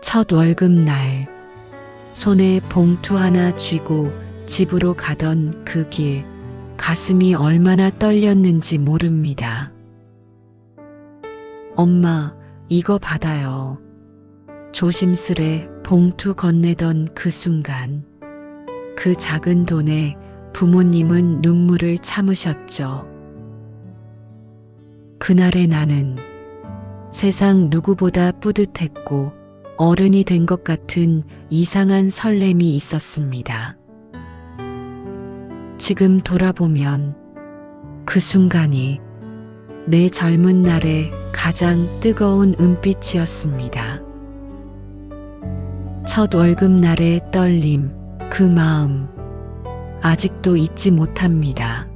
첫 월급날 손에 봉투 하나 쥐고 집으로 가던 그 길 가슴이 얼마나 떨렸는지 모릅니다. 엄마, 이거 받아요. 조심스레 봉투 건네던 그 순간 그 작은 돈에 부모님은 눈물을 참으셨죠. 그날의 나는 세상 누구보다 뿌듯했고 어른이 된 것 같은 이상한 설렘이 있었습니다. 지금 돌아보면 그 순간이 내 젊은 날의 가장 뜨거운 은빛이었습니다. 첫 월급날의 떨림, 그 마음, 아직도 잊지 못합니다.